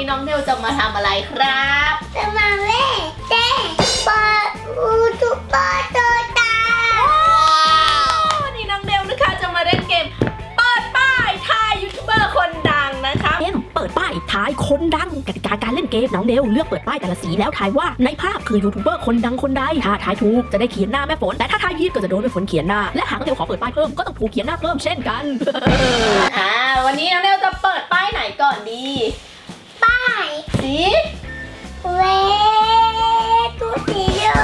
นเดววันนี้น้องเดวจะมาทำอะไรครับ จะมาเล่นเต้นเปิดอูทูบเบอร์ตัวตาวันนี้น้องเดวนะคะจะมาเล่นเกม เปิดป้ายทายยูทูบเบอร์คนดังนะคะเกมเปิดป้ายทายคนดังกติกาการเล่นเกมน้องเดวเลือกเปิดป้ายแต่ละสีแล้วทายว่าในภาพคือยูทูบเบอร์คนดังคนใดถ้าทายถูกจะได้เขียนหน้าแม่ฝนแต่ถ้าทายผิดก็จะโดนแม่ฝนเขียนหน้าและหากน้องเดวขอเปิดป้ายเพิ่มก็ต้องถูกเขียนหน้าเพิ่มเช่นกันอ่าวันนี้น้องเดวจะเปิดป้ายไหนก่อนดีป้าย สีเวตัวสีเล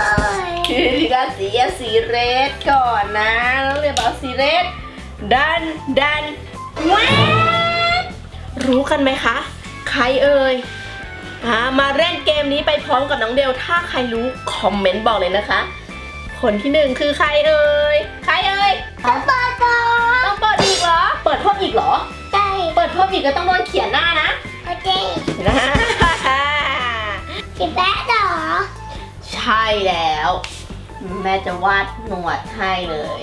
ยคือก็สีอะสีเรดก่อนนะน้องเดวบอกสีเรดดันดันแวบรู้กันไหมคะ ใครเอ่ยอ่ามาเล่นเกมนี้ไปพร้อมกับน้องเดวถ้าใครรู้คอมเมนต์บอกเลยนะคะ คนที่หนึ่งคือใครเอ่ยใครเอ่ยจะเปิดต่อต้องเปิดอีกเหรอ เปิดเพิ่มอีกเหรอ ใช่ เปิดเพิ่มอีกก็ต้องโดนเขียนหน้านะ โอเคนะสิบแปดต่อใช่แล้ว แม่จะวาดหนวดให้เลย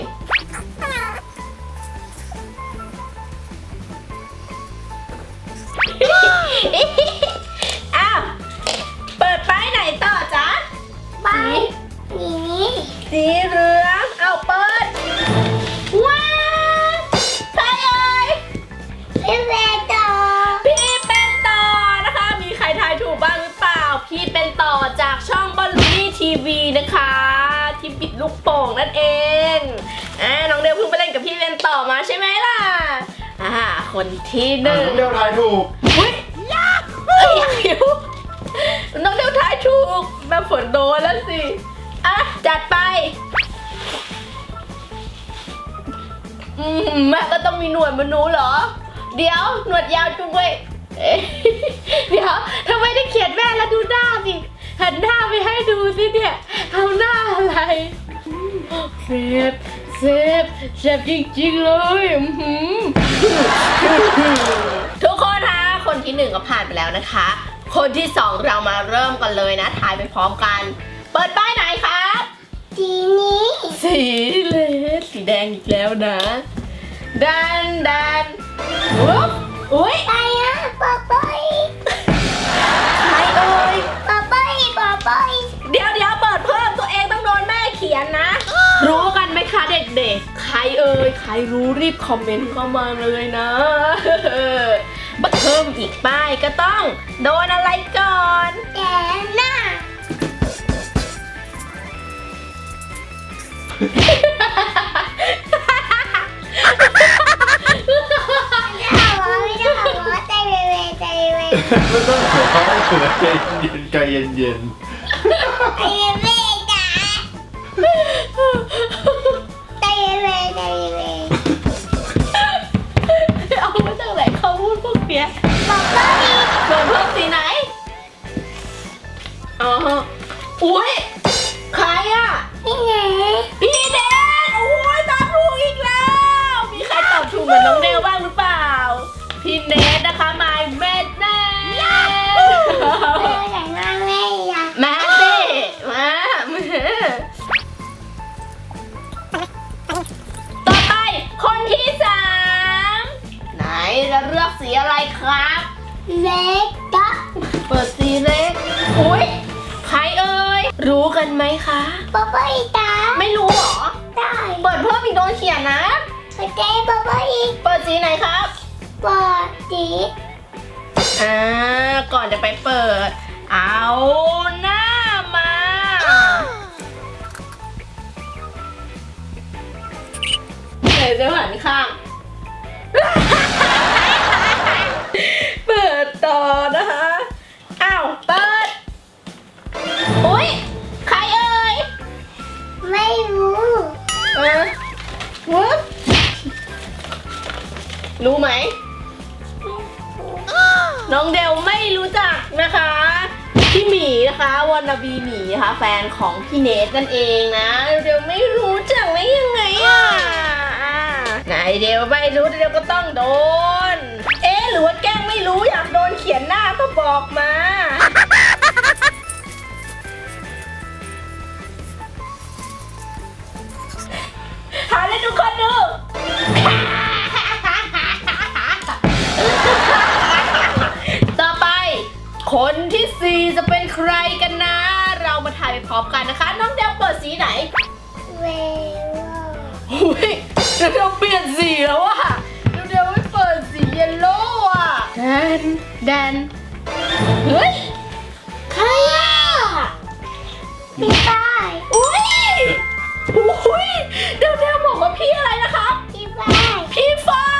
ลูกโป่งนั่นเองอ่าน้องเดวเพิ่งไปเล่นกับพี่เป็นต่อมาใช่ไหมล่ะอ่าคนที่หนึ่งเดี๋ยวทายถูกอุ้ยยากเอ้ยอยากหิวน้องเดวทายถูกแม่ฝนโดนแล้วสิอะจัดไปอืมแม่ก็ต้องมีหนวดเหมันหนูเหรอ เดี๋ยวหนวดยาวจุงเว้ยเอ๊ะเดี๋ยวทำไมได้เขียนแม่แล้วดูหน้าสิหันหน้าไปให้ดูสิเนี่ยทำหน้าอะไร เซฟเซฟเซฟจริงๆเลยอื้อหือทุกคนคะคนที่หนึ่งก็ผ่านไปแล้วนะคะ คนที่สองเรามาเริ่มกันเลยนะถ่ายไปพร้อมกัน เปิดป้ายไหนครับ สีนี้สีเลสสีแดงอีกแล้วนะดันดันอุ๊บอุ้ยไปอะป๊าป๊ายใครเอ่ย ป๊าป๊ายป๊าป๊าย ขียนนะ รู้กันไหมคะเด็กๆ ใครเอ่ย ใครรู้รีบคอมเมนต์เข้ามาเลยนะ บัตเพิ่มอีกป้ายก็ต้อง โดนอะไรก่อนแกหน้าไม่ได้หัวไม่ได้หัวใจเวเวใจเวไม่ต้องหัวเขาะหัวใจเย็นใจเย็นเย็นใจเวจ๋ อุ้ยใครอะ นี่ไง พี่เดนโอ้ยตอบถูกอีกแล้ว มีใครตอบถูกเหมือนน้องเดวบ้างหรือเปล่า พี่เนทนะคะมาเมดแน่เออแต่งงานแม่ยังมาสิมาต่อไปคนที่สามไหนจะเลือกสีอะไรครับ เล็กจ๊ะเปิดสีเล็กอุ้ยใครเอ่ย รู้กันไหมคะป๊าป๊ายจ๋าไม่รู้เหรอ ได้เปิดเพิ่มอีกโดนเขียนนะโอเคป๊าป๊ายเปิดสีไหนครับปอดจีอ่าก่อนจะไปเปิด เอาหน้ามา เดี๋ยวจะหันข้า น้องเดลไม่รู้จักนะคะ พี่หมีนะคะวันนาบีหมีนะคะแฟนของพี่เนทนั่นเองนะเดลไม่รู้จักได้ยังไงอะอ่าไหนเดลไม่รู้เดลก็ต้องโดน เอ๊ะหรือว่าแกล้งไม่รู้อยากโดนเขียนหน้าก็บอกมาหาเลยทุกคนดู สีจะเป็นใครกันนะ เรามาถ่ายไปพร้อมกันนะคะ น้องเดวเปิดสีไหนเวลอุ้ยเดี๋ยวเราเปลี่ยนสีแล้วอะเดี๋ยวเดี๋ยวไม่เปิดสีเยลโล่อะแดนแดนเฮ้ยใครอะพี่ป้ายอุ้ยอุ้ยเดี๋ยวเดี๋ยวบอกว่าพี่อะไรนะครับพี่ป้ายพี่ฝ้าย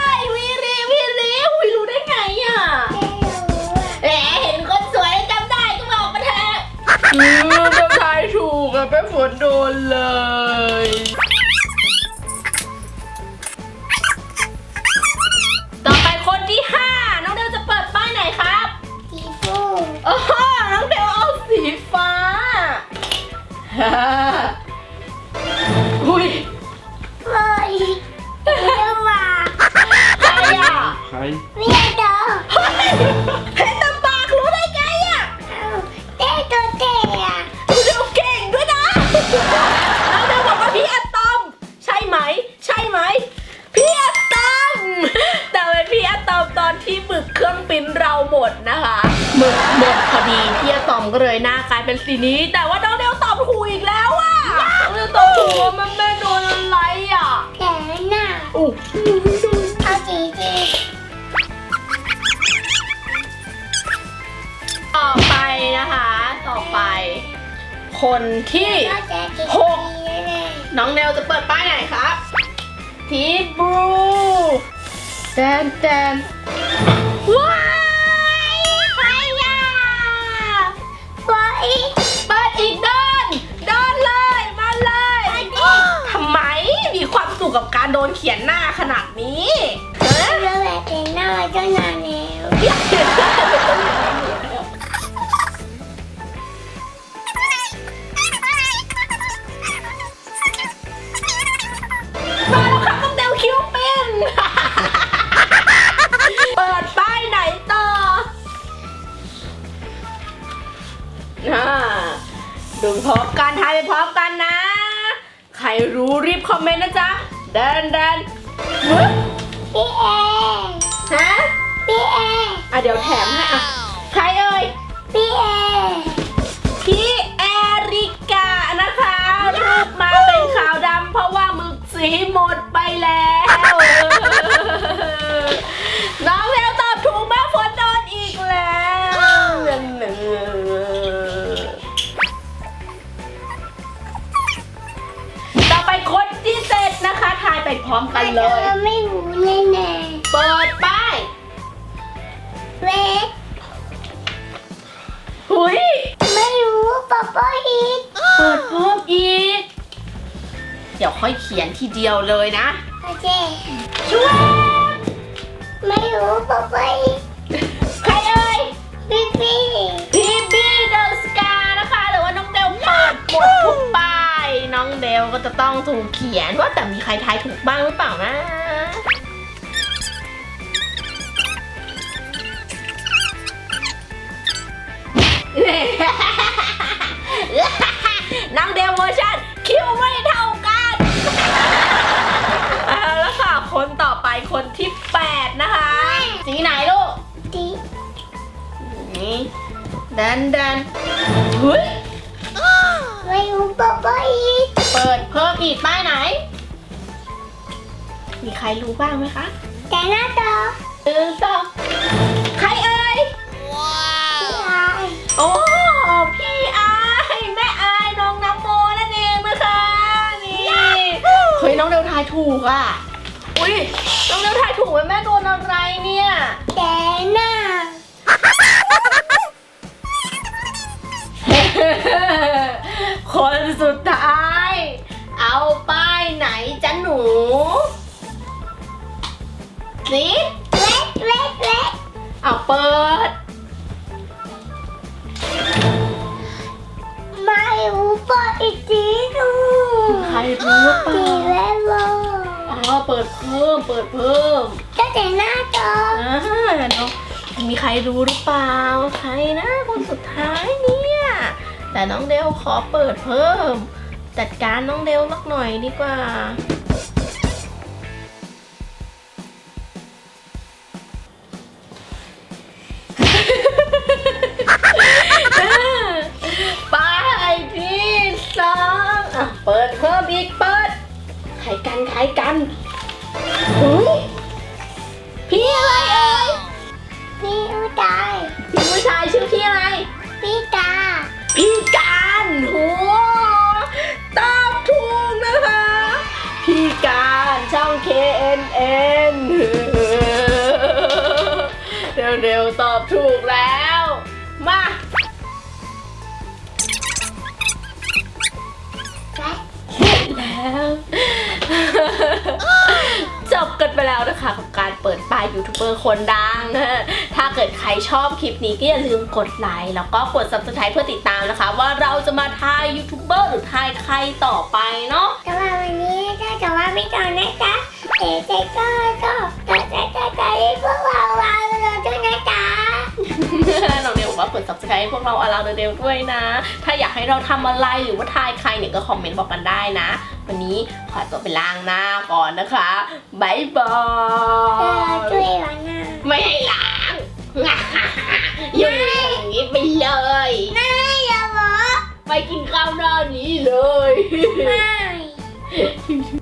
อะไปฝนโดนเลย ต่อไปคนที่5น้องเดวจะเปิดป้ายไหนครับ สีฟูอ๋อน้องเดวเอาสีฟ้าฮ่า ตอมก็เลยหน้ากลายเป็นสีนี้ แต่ว่าน้องเดวตอบถูกอีกแล้วอะน้องเดวตอบถูกว่าแม่แม่โดนอะไรอะแต่น่ะอู้เอาสีสีต่อไปนะคะ ต่อไป คนที่ก็จะกินหกดีแน่น้องเนลจะเปิดป้ายไหนครับทีบลูแดนแดนว้า กับการโดนเขียนหน้าขนาดนี้ฮะเรื่องแบบเป็นหน้าเจ้านานแล้วอยากเขียนหน้าเป็นต้นไม้มาแล้วครับน้องเดวคิวเป็นเปิดป้ายไหนต่ออ่าดูพร้อมกันทายไปพร้อมกันนะ ใครรู้รีบคอมเมนต์นะจ๊ะ เดินเดินเฮ้ยพี่แอนฮะพี่แอนอะเดี๋ยวแถมให้อะใครเอ่ยพี่แอนพี่แอริกานะคะรูปมาเป็นขาวดำเพราะว่าหมึกสีหมดไปแล้ว เดี๋ยวค่อยเขียนทีเดียวเลยนะ โอเคช่วยไม่รู้ป๊าป๊าอีกใครเอ่ยพี่พี่พีบีเดอะสกานะคะหรือว่าน้องเดลเปิดหมดทุกป้ายน้องเดลก็จะต้องถูกเขียนว่าแต่มีใครทายถูกบ้างหรือเปล่านะ ดันดันเฮ้ยไม่รู้ป๊าป๊าอีกเปิดเพิ่มอีกป้ายไหน มีใครรู้บ้างไหมคะแต่หน้าตาหนึ่งสองใครเอ่ยพี่อายโอ้พี่อายแม่อายน้องน้ำโมนั่นเองนะคะนี่เฮ้ยน้องเดวทายถูกอะ อุ้ยน้องเดวทายถูกไหมแม่โดนอะไรเนี่ยแต่หน้า ไม่รู้ป๊าอีกทีดูใครรู้หรือเปดีล่าแล้วโลอ๋อเปิดเพิ่ม เปิดเพิ่มก็แต่หน้าตาอ่าเนาะมีใครรู้หรือเปล่า ใครนะคนสุดท้ายเนี่ย แต่น้องเดลขอเปิดเพิ่ม จัดการน้องเดลสักหน่อยดีกว่า เปิดเพิ่มอีกเปิดใครกันใครกันเฮ้ยพี่อะไรเอ่ยพี่อุทัยพี่ผู้ชายชื่อพี่อะไร พี่กา พี่การโหตอบถูกนะคะ พี่การช่อง KNN คะกับการเปิดป้ายยูทูบเบอร์คนดัง ถ้าเกิดใครชอบคลิปนี้ก็อย่าลืมกดไลค์แล้วก็กด subscribe เพื่อติดตามนะคะ ว่าเราจะมาทายยูทูบเบอร์หรือทายใครต่อไปเนาะสำหรับวันนี้ก็จะว่าไม่จองนะจ๊ะเด็กๆก็ก็ก็จะจะจะให้พวกเราเราเราด้วยนะจ๊ะ น้องเดวบอกว่ากด subscribe ให้พวกเราอาราเดวด้วยนะ ถ้าอยากให้เราทำอะไรหรือว่าทายใครเนี่ยก็คอมเมนต์บอกกันได้นะ วันนี้ขอตัวไปล้างหน้าก่อนนะคะบายบาเออย ช่วยวันนะไม่ให้ล้าง อยู่อย่างนี้ไปเลย ไม่อย่าบอกไปกินข้าวหน้านี้เลย ไม่